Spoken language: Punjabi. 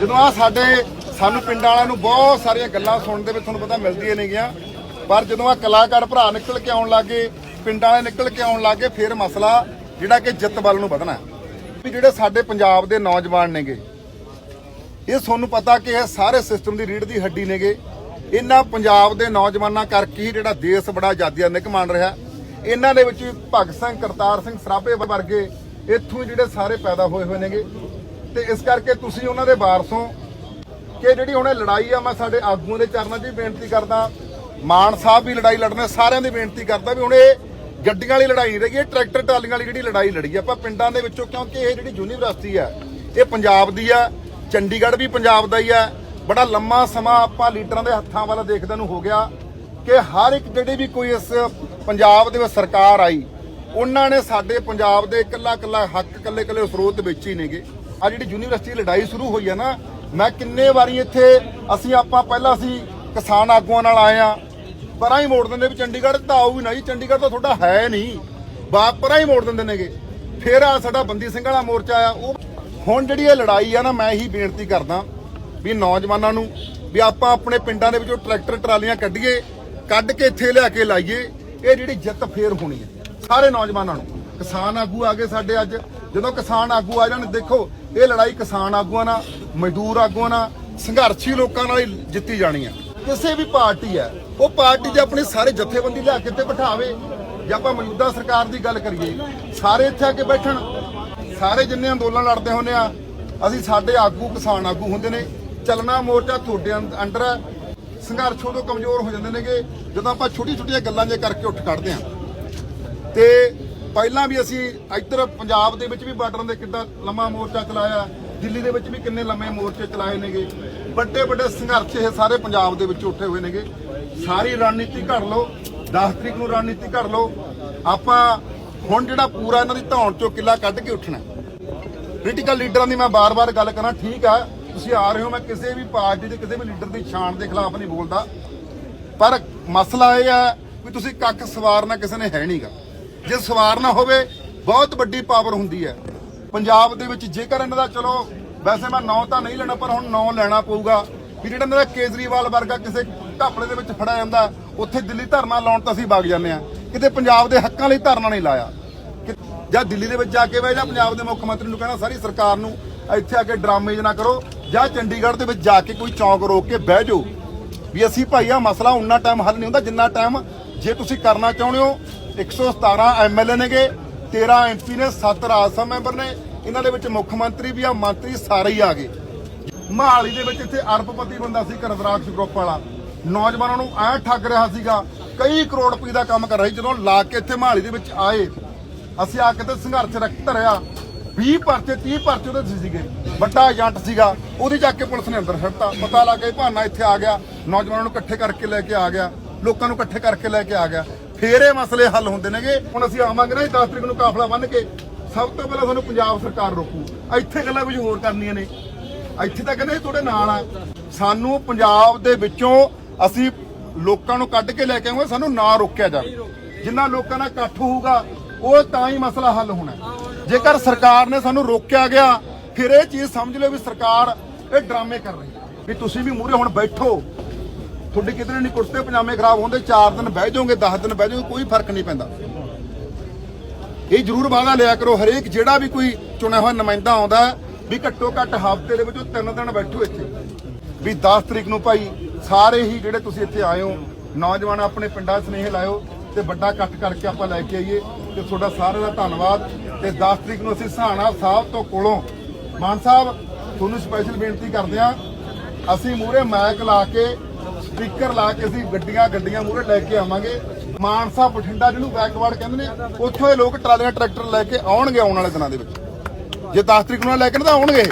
ਜਦੋਂ ਆ ਸਾਡੇ, ਸਾਨੂੰ ਪਿੰਡਾਂ ਵਾਲਿਆਂ ਨੂੰ ਬਹੁਤ ਸਾਰੀਆਂ ਗੱਲਾਂ ਸੁਣਨ ਦੇ ਵਿੱਚ ਤੁਹਾਨੂੰ ਪਤਾ ਮਿਲਦੀਆਂ ਨੇਗੀਆਂ ਪਰ ਜਦੋਂ ਆ ਕਲਾਕਾਰ ਭਰਾ ਨਿਕਲ ਕੇ ਆਉਣ ਲੱਗੇ, ਪਿੰਡਾਂ ਵਾਲੇ ਨਿਕਲ ਕੇ ਆਉਣ ਲੱਗੇ, ਫਿਰ ਮਸਲਾ ਜਿਹੜਾ ਕਿ ਜਿੱਤ ਵੱਲ ਨੂੰ ਵਧਣਾ। ਵੀ ਜਿਹੜੇ ਸਾਡੇ ਪੰਜਾਬ ਦੇ ਨੌਜਵਾਨ ਨੇਗੇ, ਇਹ ਤੁਹਾਨੂੰ ਪਤਾ ਕਿ ਇਹ ਸਾਰੇ ਸਿਸਟਮ ਦੀ ਰੀੜ ਦੀ ਹੱਡੀ ਨੇਗੇ। ਇਹਨਾਂ ਪੰਜਾਬ ਦੇ ਨੌਜਵਾਨਾਂ ਕਰਕੇ ਹੀ ਜਿਹੜਾ ਦੇਸ਼ ਬੜਾ ਆਜ਼ਾਦੀਆਂ ਨਿਕ ਮੰਨ ਰਿਹਾ। ਇਹਨਾਂ ਦੇ ਵਿੱਚ ਵੀ ਭਗਤ ਸਿੰਘ, ਕਰਤਾਰ ਸਿੰਘ ਸਰਾਭੇ ਵਰਗੇ ਇੱਥੋਂ ਹੀ ਜਿਹੜੇ ਸਾਰੇ ਪੈਦਾ ਹੋਏ ਹੋਏ ਨੇਗੇ। ਤੇ ਇਸ ਕਰਕੇ ਤੁਸੀਂ ਉਹਨਾਂ ਦੇ ਵਾਰਸੋਂ ਕਿ ਜਿਹੜੀ ਹੁਣ ਇਹ ਲੜਾਈ ਆ, ਮੈਂ ਸਾਡੇ ਆਗੂਆਂ ਦੇ ਚਰਨਾਂ 'ਚ ਵੀ ਬੇਨਤੀ ਕਰਦਾ, ਮਾਨ ਸਾਹਿਬ ਵੀ ਲੜਾਈ ਲੜਨੇ, ਸਾਰਿਆਂ ਦੀ ਬੇਨਤੀ ਕਰਦਾ ਵੀ ਹੁਣ ਇਹ ਗੱਡੀਆਂ ਵਾਲੀ ਲੜਾਈ ਨਹੀਂ ਰਹੀ, ਇਹ ਟਰੈਕਟਰ ਟਰਾਲੀਆਂ ਵਾਲੀ ਜਿਹੜੀ ਲੜਾਈ ਲੜੀ ਆ, ਆਪਾਂ ਪਿੰਡਾਂ ਦੇ ਵਿੱਚੋਂ, ਕਿਉਂਕਿ ਇਹ ਜਿਹੜੀ ਯੂਨੀਵਰਸਿਟੀ ਆ, ਇਹ ਪੰਜਾਬ ਦੀ ਆ, ਚੰਡੀਗੜ੍ਹ ਵੀ ਪੰਜਾਬ ਦਾ ਹੀ ਆ, ਬੜਾ ਲੰਮਾ ਸਮਾਂ ਆਪਾਂ ਲੀਡਰਾਂ ਦੇ ਹੱਥਾਂ ਵੱਲ ਦੇਖਦੇ ਨੂੰ ਹੋ ਗਿਆ ਕਿ ਹਰ ਇੱਕ ਜਿਹੜੀ ਵੀ ਕੋਈ ਇਸ ਪੰਜਾਬ ਦੇ ਵਿੱਚ ਸਰਕਾਰ ਆਈ, ਉਹਨਾਂ ਨੇ ਸਾਡੇ ਪੰਜਾਬ ਦੇ ਇਕੱਲਾ ਇਕੱਲਾ ਹੱਕ ਇਕੱਲੇ ਇਕੱਲੇ ਸਰੋਤ ਵਿੱਚ ਹੀ ਨੇਗੇ। ਆ ਜਿਹੜੀ ਯੂਨੀਵਰਸਿਟੀ ਲੜਾਈ ਸ਼ੁਰੂ ਹੋਈ ਹੈ ਨਾ, ਮੈਂ ਕਿੰਨੇ ਵਾਰੀ ਇੱਥੇ, ਅਸੀਂ ਆਪਾਂ ਪਹਿਲਾਂ ਅਸੀਂ ਕਿਸਾਨ ਆਗੂਆਂ ਨਾਲ ਆਏ ਆ। ਪਰਾਂ ਹੀ ਮੋੜ ਦਿੰਦੇ ਵੀ ਚੰਡੀਗੜ੍ਹ ਤਾਂ ਆਊ ਹੀ ਨਾ ਜੀ, ਚੰਡੀਗੜ੍ਹ ਤਾਂ ਤੁਹਾਡਾ ਹੈ ਨਹੀਂ। ਬਾਪ ਪਰਾਂ ਹੀ ਮੋੜ ਦਿੰਦੇ ਨੇਗੇ। ਫਿਰ ਆ ਸਾਡਾ ਬੰਦੀ ਸਿੰਘ ਵਾਲਾ ਮੋਰਚਾ ਆ ਉਹ ਹੁਣ ਜਿਹੜੀ ਇਹ ਲੜਾਈ ਆ ਨਾ, ਮੈਂ ਇਹੀ ਬੇਨਤੀ ਕਰਦਾ ਵੀ ਨੌਜਵਾਨਾਂ ਨੂੰ ਵੀ ਆਪਾਂ ਆਪਣੇ ਪਿੰਡਾਂ ਦੇ ਵਿੱਚੋਂ ਟਰੈਕਟਰ ਟਰਾਲੀਆਂ ਕੱਢੀਏ, ਕੱਢ ਕੇ ਇੱਥੇ ਲਿਆ ਕੇ ਲਾਈਏ। ਇਹ ਜਿਹੜੀ ਜਿੱਤ ਫੇਰ ਹੋਣੀ ਹੈ ਸਾਰੇ ਨੌਜਵਾਨਾਂ ਨੂੰ। ਕਿਸਾਨ ਆਗੂ ਆ ਗਏ ਸਾਡੇ ਅੱਜ। ਜਦੋਂ ਕਿਸਾਨ ਆਗੂ ਆ ਜਾਣ, ਦੇਖੋ, ਇਹ ਲੜਾਈ ਕਿਸਾਨ ਆਗੂਆਂ ਨਾਲ, ਮਜ਼ਦੂਰ ਆਗੂਆਂ ਨਾਲ, ਸੰਘਰਸ਼ੀ ਲੋਕਾਂ ਨਾਲ ਹੀ ਜਿੱਤੀ ਜਾਣੀ ਹੈ ਕਿਸੇ ਵੀ ਪਾਰਟੀ ਹੈ ਉਹ ਪਾਰਟੀ ਜੇ ਆਪਣੇ ਸਾਰੇ ਜਥੇਬੰਦੀ ਲਿਆ ਕੇ ਤੇ ਬਿਠਾਵੇ, ਜੇ ਆਪਾਂ ਮੌਜੂਦਾ ਸਰਕਾਰ ਦੀ ਗੱਲ ਕਰੀਏ, ਸਾਰੇ ਇੱਥੇ ਆ ਕੇ ਬੈਠਣ, ਸਾਰੇ ਜਿੰਨੇ ਅੰਦੋਲਨ ਲੜਦੇ ਹੁੰਦੇ ਆ, ਅਸੀਂ ਸਾਡੇ ਆਗੂ, ਕਿਸਾਨ ਆਗੂ ਹੁੰਦੇ ਨੇ, ਚੱਲਣਾ ਮੋਰਚਾ ਤੁਹਾਡੇ ਅੰਦ- ਅੰਡਰ ਹੈ ਸੰਘਰਸ਼ ਉਦੋਂ ਕਮਜ਼ੋਰ ਹੋ ਜਾਂਦੇ ਨੇਗੇ, ਜਦੋਂ ਆਪਾਂ ਛੋਟੀ ਛੋਟੀਆਂ ਗੱਲਾਂ ਜੇ ਕਰਕੇ ਉੱਠ ਕੱਢਦੇ ਆ। ਤੇ ਪਹਿਲਾਂ ਵੀ ਅਸੀਂ ਇੱਧਰ ਪੰਜਾਬ ਦੇ ਵਿੱਚ ਵੀ ਬਾਰਡਰਾਂ ਦੇ ਕਿੱਡਾ ਲੰਮਾ ਮੋਰਚਾ ਚਲਾਇਆ, ਦਿੱਲੀ ਦੇ ਵਿੱਚ ਵੀ ਕਿੰਨੇ ਲੰਮੇ ਮੋਰਚੇ ਚਲਾਏ ਨੇਗੇ। ਵੱਡੇ ਵੱਡੇ ਸੰਘਰਸ਼ ਇਹ ਸਾਰੇ ਪੰਜਾਬ ਦੇ ਵਿੱਚ ਉੱਠੇ ਹੋਏ ਨੇਗੇ। ਸਾਰੀ ਰਣਨੀਤੀ ਘੜ ਲਓ 10 ਤਰੀਕ ਨੂੰ ਰਣਨੀਤੀ ਘੜ ਲਓ। ਆਪਾਂ ਹੁਣ ਜਿਹੜਾ ਪੂਰਾ ਇਹਨਾਂ ਦੀ ਧੌਣ ਚੋਂ ਕਿੱਲਾ ਕੱਢ ਕੇ ਉੱਠਣਾ ਪੋਲੀਟੀਕਲ ਲੀਡਰਾਂ ਦੀ ਮੈਂ ਬਾਰ-ਬਾਰ ਗੱਲ ਕਰਾਂ, ਠੀਕ ਆ, ਤੁਸੀਂ ਆ ਰਹੇ ਹੋ, ਮੈਂ ਕਿਸੇ ਵੀ ਪਾਰਟੀ ਦੇ, ਕਿਸੇ ਵੀ ਲੀਡਰ ਦੀ ਸ਼ਾਨ ਦੇ ਖਿਲਾਫ ਨਹੀਂ ਬੋਲਦਾ। ਪਰ ਮਸਲਾ ਇਹ ਹੈ ਵੀ ਤੁਸੀਂ ਕੱਖ ਸਵਾਰਨਾ ਕਿਸੇ ਨੇ ਹੈ ਨਹੀਂਗਾ ਜੇ ਸਵਾਰ ਨਾ ਹੋਵੇ, ਬਹੁਤ ਵੱਡੀ ਪਾਵਰ ਹੁੰਦੀ ਹੈ। ਪੰਜਾਬ ਦੇ ਵਿੱਚ ਜੇਕਰ ਇਹਨਾਂ ਦਾ ਚਲੋ, ਵੈਸੇ ਮੈਂ ਨੌ ਤਾਂ ਨਹੀਂ ਲੈਣਾ, ਪਰ ਹੁਣ ਨੌ ਲੈਣਾ ਪਊਗਾ। ਵੀ ਜਿਹੜਾ ਇਹਨਾਂ ਦਾ ਕੇਜਰੀਵਾਲ ਵਰਗਾ ਕਿਸੇ ਘਪਲੇ ਦੇ ਵਿੱਚ ਫੜਿਆ ਜਾਂਦਾ, ਉੱਥੇ ਦਿੱਲੀ ਧਰਨਾ ਲਾਉਣ ਤਾਂ ਅਸੀਂ ਵਗ ਜਾਂਦੇ ਆ ਕਿਤੇ ਪੰਜਾਬ ਦੇ ਹੱਕਾਂ ਲਈ ਧਰਨਾ ਨਹੀਂ ਲਾਇਆ। ਕਿ ਜਾਂ ਦਿੱਲੀ ਦੇ ਵਿੱਚ ਜਾ ਕੇ ਬਹਿ ਜਾਂ, ਪੰਜਾਬ ਦੇ ਮੁੱਖ ਮੰਤਰੀ ਨੂੰ ਕਹਿਣਾ, ਸਾਰੀ ਸਰਕਾਰ ਨੂੰ ਇੱਥੇ ਆ ਕੇ ਡਰਾਮੇ ਨਾ ਕਰੋ। ਜਾਂ ਚੰਡੀਗੜ੍ਹ ਦੇ ਵਿੱਚ ਜਾ ਕੇ ਕੋਈ ਚੌਂਕ ਰੋਕ ਕੇ ਬਹਿ ਜਾਓ। ਵੀ ਅਸੀਂ ਭਾਈ ਆ ਮਸਲਾ ਉਨਾ ਟਾਈਮ ਹੱਲ ਨਹੀਂ ਹੁੰਦਾ, ਜਿੰਨਾ ਟਾਈਮ ਜੇ ਤੁਸੀਂ ਕਰਨਾ ਚਾਹੁੰਦੇ ਹੋ 117 ਐਮਐਲਏ ਨੇਗੇ 13 ਐਮਪੀ ਨੇ 7 ਰਾਜ ਸਭਾ ਮੈਂਬਰ ਨੇ। ਇਹਨਾਂ ਦੇ ਵਿੱਚ ਮੁੱਖ ਮੰਤਰੀ ਵੀ ਆ, ਮੰਤਰੀ ਸਾਰੇ ਹੀ ਆ ਗਏ। ਮਹਾਲੀ ਦੇ ਵਿੱਚ ਇੱਥੇ ਅਰਬਪਤੀ ਬੰਦਾ ਸੀ ਕਰਜ਼ਰਾਕਸ਼ ਗਰੁੱਪ ਵਾਲਾ। ਨੌਜਵਾਨਾਂ ਨੂੰ ਐ ਠੱਗ ਰਿਹਾ ਸੀਗਾ, ਕਈ ਕਰੋੜ ਰੁਪਏ ਦਾ ਕੰਮ ਕਰ ਰਿਹਾ ਸੀ। ਜਦੋਂ ਲਾ ਕੇ ਇੱਥੇ ਮਹਾਲੀ ਦੇ ਵਿੱਚ ਆਏ, ਅਸੀਂ ਆ ਕੇ ਤੇ ਸੰਘਰਸ਼ ਰੱਖ ਧਰਿਆ 20 ਪਰਚੇ 30 ਪਰਚੇ ਉਹਦੇ 'ਚ ਸੀਗੇ। ਵੱਡਾ ਏਜੰਟ ਸੀਗਾ, ਉਹਦੀ ਜਾ ਕੇ ਪੁਲਿਸ ਨੇ ਅੰਦਰ ਛੱਡਤਾ ਪਤਾ ਲੱਗ ਗਿਆ ਭਾਨਾ ਇੱਥੇ ਆ ਗਿਆ। ਨੌਜਵਾਨਾਂ ਨੂੰ ਇਕੱਠੇ ਕਰਕੇ ਲੈ ਕੇ ਆ ਗਿਆ। ਲੋਕਾਂ ਨੂੰ ਇਕੱਠੇ ਕਰਕੇ ਲੈ ਕੇ ਆ ਗਿਆ। ਫੇਰ ਇਹ ਮਸਲੇ ਹੱਲ ਹੁੰਦੇ ਨੇਗੇ। ਹੁਣ ਅਸੀਂ ਆਵਾਂਗੇ ਨਾ 10 ਤਰੀਕ ਨੂੰ ਕਾਫਲਾ ਬੰਨ ਕੇ, ਸਭ ਤੋਂ ਪਹਿਲਾਂ ਸਾਨੂੰ ਪੰਜਾਬ ਸਰਕਾਰ ਰੋਕੂ। ਇੱਥੇ ਗੱਲਾਂ ਕੁਝ ਹੋਰ ਕਰਨੀਆਂ ਨੇ। ਇੱਥੇ ਤਾਂ ਕਹਿੰਦੇ ਤੁਹਾਡੇ ਨਾਲ ਆ। ਸਾਨੂੰ ਪੰਜਾਬ ਦੇ ਵਿੱਚੋਂ ਅਸੀਂ ਲੋਕਾਂ ਨੂੰ ਕੱਢ ਕੇ ਲੈ ਕੇ ਆਵਾਂਗੇ, ਸਾਨੂੰ ਨਾ ਰੋਕਿਆ ਜਾਵੇ। ਜਿੰਨਾ ਲੋਕਾਂ ਨਾਲ ਇਕੱਠ ਹੋਊਗਾ, ਉਹ ਤਾਂ ਹੀ ਮਸਲਾ ਹੱਲ ਹੋਣਾ ਜੇਕਰ ਸਰਕਾਰ ਨੇ ਸਾਨੂੰ ਰੋਕਿਆ ਗਿਆ, ਫਿਰ ਇਹ ਚੀਜ਼ ਸਮਝ ਲਿਓ ਵੀ ਸਰਕਾਰ ਇਹ ਡਰਾਮੇ ਕਰ ਰਹੀ ਹੈ। ਵੀ ਤੁਸੀਂ ਵੀ ਮੂਹਰੇ ਹੁਣ ਬੈਠੋ ਤੁਹਾਡੇ ਕਿਧਰੇ ਨਹੀਂ ਕੁੜਤੇ ਪਜਾਮੇ ਖਰਾਬ ਹੁੰਦੇ 4 ਦਿਨ ਬਹਿ ਜਾਓਗੇ 10 ਦਿਨ ਬਹਿ ਜਾਓਗੇ, ਕੋਈ ਫ਼ਰਕ ਨਹੀਂ ਪੈਂਦਾ। ਇਹ ਜ਼ਰੂਰ ਵਾਅਦਾ ਲਿਆ ਕਰੋ, ਹਰੇਕ ਜਿਹੜਾ ਵੀ ਕੋਈ ਚੁਣਿਆ ਹੋਇਆ ਨੁਮਾਇੰਦਾ ਆਉਂਦਾ ਵੀ ਘੱਟੋ ਘੱਟ ਹਫ਼ਤੇ ਦੇ ਵਿੱਚੋਂ ਉਹ ਤਿੰਨ ਦਿਨ ਬੈਠੋ ਇੱਥੇ। ਵੀ 10 ਤਰੀਕ ਨੂੰ ਭਾਈ, ਸਾਰੇ ਹੀ ਜਿਹੜੇ ਤੁਸੀਂ ਇੱਥੇ ਆਏ ਹੋ, ਨੌਜਵਾਨ ਆਪਣੇ ਪਿੰਡਾਂ 'ਚ ਸੁਨੇਹੇ ਲਾਇਓ ਤੇ ਵੱਡਾ ਇਕੱਠ ਕਰਕੇ ਆਪਾਂ ਲੈ ਕੇ ਆਈਏ ਤੇ ਤੁਹਾਡਾ ਸਾਰਿਆਂ ਦਾ ਧੰਨਵਾਦ ਤੇ 10 ਤਰੀਕ ਨੂੰ ਅਸੀਂ ਸਹਾਣਾ ਸਾਹਿਬ ਤੋਂ ਕੋਲੋਂ। ਮਾਨ ਸਾਹਿਬ, ਤੁਹਾਨੂੰ ਸਪੈਸ਼ਲ ਬੇਨਤੀ ਕਰਦੇ ਹਾਂ, ਅਸੀਂ ਮੂਹਰੇ ਮੈਕ ਲਾ ਕੇ ਸਪੀਕਰ ਲਾ ਕੇ ਅਸੀਂ ਗੱਡੀਆਂ ਗੱਡੀਆਂ ਮੂਹਰੇ ਲੈ ਕੇ ਆਵਾਂਗੇ। ਮਾਨਸਾ, ਬਠਿੰਡਾ ਜਿਹਨੂੰ ਬੈਕਵਰਡ ਕਹਿੰਦੇ ਨੇ, ਉੱਥੋਂ ਇਹ ਲੋਕ ਟਰਾਲੀਆਂ, ਟਰੈਕਟਰ ਲੈ ਕੇ ਆਉਣਗੇ ਆਉਣ ਵਾਲੇ ਦਿਨਾਂ ਦੇ ਵਿੱਚ। ਜੇ 10 ਤਰੀਕ ਨੂੰ ਲੈ ਕੇ ਨਾ, ਤਾਂ ਆਉਣਗੇ